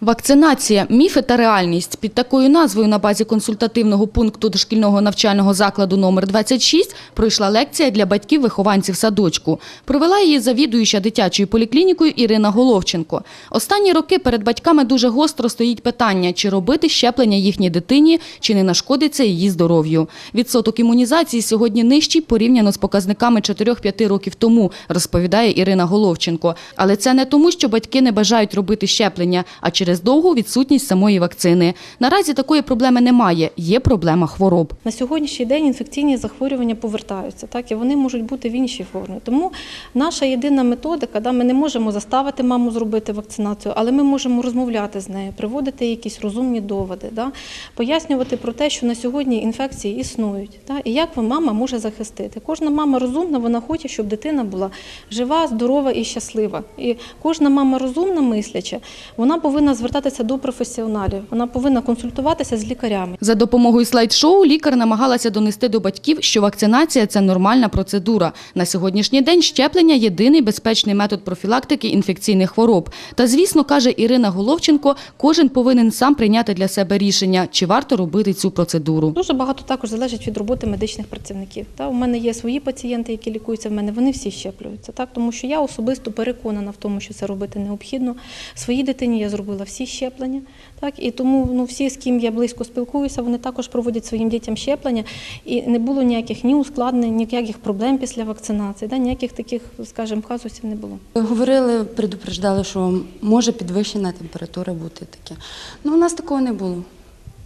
Вакцинація, міфи та реальність. Під такою назвою на базі консультативного пункту дошкільного навчального закладу номер 26 пройшла лекція для батьків-вихованців садочку. Провела її завідуюча дитячою поліклінікою Ірина Головченко. Останні роки перед батьками дуже гостро стоїть питання, чи робити щеплення їхній дитині, чи не нашкодиться її здоров'ю. Відсоток імунізації сьогодні нижчий порівняно з показниками 4-5 років тому, розповідає Ірина Головченко. Але це не тому, що батьки не бажають робити щеплення, а через довгу відсутність самої вакцини. Наразі такої проблеми немає. Є проблема хвороб. На сьогоднішній день інфекційні захворювання повертаються, так і вони можуть бути в іншій формі. Тому наша єдина методика, да, ми не можемо заставити маму зробити вакцинацію, але ми можемо розмовляти з нею, приводити якісь розумні доводи, да, пояснювати про те, що на сьогодні інфекції існують, да, і як мама може захистити. Кожна мама розумна, вона хоче, щоб дитина була жива, здорова і щаслива. І кожна мама розумна, мисляча, вона повинна звертатися до професіоналів, вона повинна консультуватися з лікарями. За допомогою слайд-шоу лікар намагалася донести до батьків, що вакцинація це нормальна процедура. На сьогоднішній день щеплення єдиний безпечний метод профілактики інфекційних хвороб. Та звісно, каже Ірина Головченко, кожен повинен сам прийняти для себе рішення, чи варто робити цю процедуру. Дуже багато також залежить від роботи медичних працівників. Та у мене є свої пацієнти, які лікуються в мене. Вони всі щеплюються. Так тому що я особисто переконана в тому, що це робити необхідно. Своїй дитині я зробила всі щеплення. Так і тому ну всі, з ким я близько спілкуюся, вони також проводять своїм дітям щеплення. І не було ніяких ні ускладнень, ніяких проблем після вакцинації. Да, ніяких таких, скажімо, казусів не було. Говорили, предупреждали, що може підвищена температура бути таке. Ну, у нас такого не було.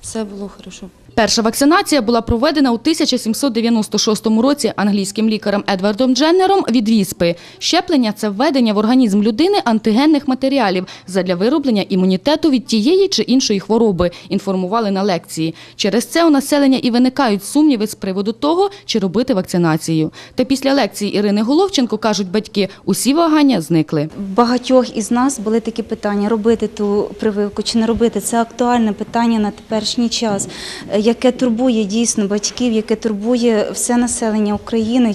Все було хорошо. Перша вакцинація була проведена у 1796 році англійським лікарем Едвардом Дженнером від віспи. Щеплення – це введення в організм людини антигенних матеріалів задля вироблення імунітету від тієї чи іншої хвороби, інформували на лекції. Через це у населення і виникають сумніви з приводу того, чи робити вакцинацію. Та після лекції Ірини Головченко, кажуть батьки, усі вагання зникли. Багатьох із нас були такі питання: робити ту прививку чи не робити. Це актуальне питання на теперішній час, е, яке турбує дійсно батьків, яке турбує все населення України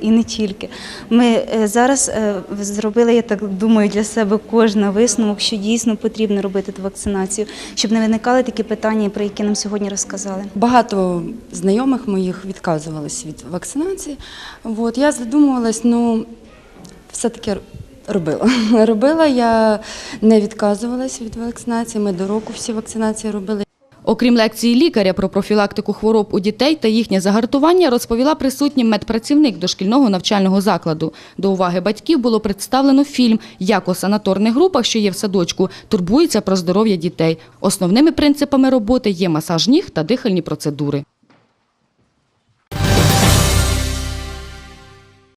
і не- тільки. Ми е, зараз е, зробили, я так думаю, для себе кожна висновок, що дійсно потрібно робити вакцинацію, щоб не виникали такі питання, про які нам сьогодні розказали. Багато знайомих моїх відказувались від вакцинації. От, я задумувалась, ну, все-таки робила. Робила, я не відказувалась від вакцинації. Ми до року всі вакцинації робили. Окрім лекції лікаря про профілактику хвороб у дітей та їхнє загартування, розповіла присутнім медпрацівник дошкільного навчального закладу. До уваги батьків було представлено фільм «Як у санаторних групах, що є в садочку, турбується про здоров'я дітей». Основними принципами роботи є масаж ніг та дихальні процедури.